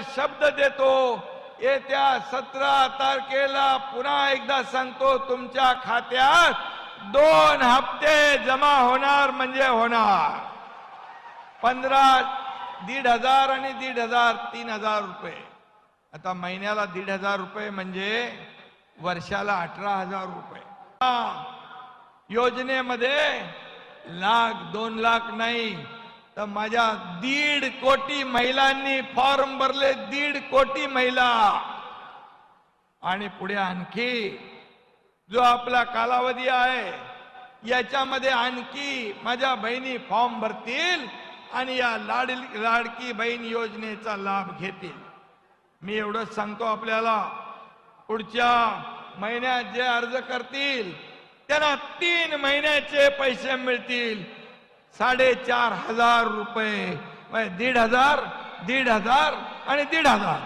शब्द देतो. येत्या सतरा तारखेला पुन्हा एकदा सांगतो तुमच्या खात्यात दोन हप्ते जमा होणार म्हणजे होणार. पंधरा दीड हजार आणि दीड हजार तीन हजार रुपये. आता महिन्याला दीड हजार रुपये म्हणजे वर्षाला अठरा हजार रुपये. हा, योजनेमध्ये लाख दोन लाख नाही तर माझ्या दीड कोटी महिलांनी फॉर्म भरले दीड कोटी महिला. आणि पुढे आणखी जो आपला कालावधी आहे याच्यामध्ये आणखी माझ्या बहिणी फॉर्म भरतील आणि या लाड लाडकी बहीण योजनेचा लाभ घेतील. मी एवढंच सांगतो आपल्याला पुढच्या महिन्यात जे अर्ज करतील त्यांना तीन महिन्याचे पैसे मिळतील. साडेचार हजार रुपये. म्हणजे दीड हजार दीड हजार आणि दीड हजार.